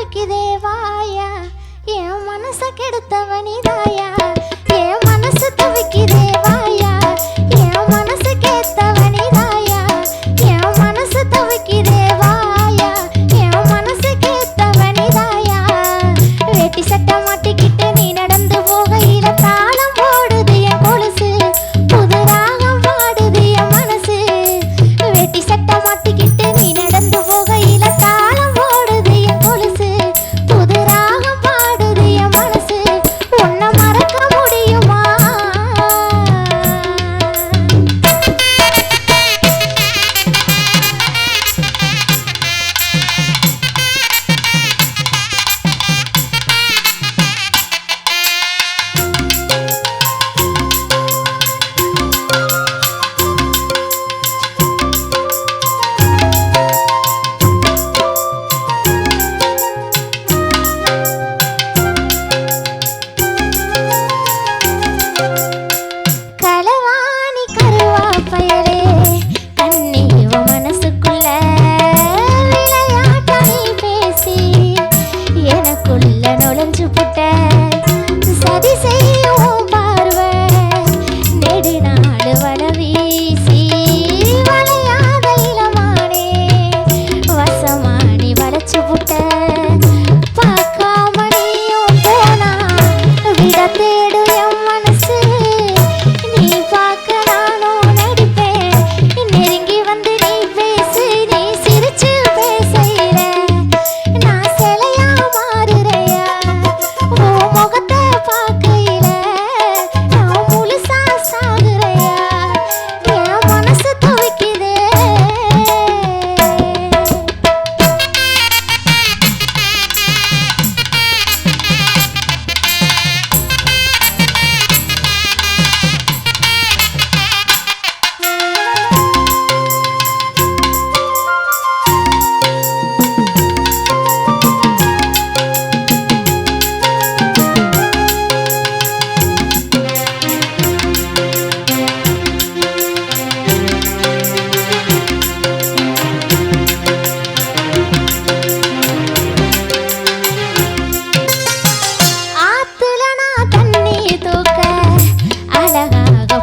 சாவுக்கு தேவாயா என் மனசை கெடுத்தவனிதாயா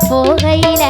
போகையில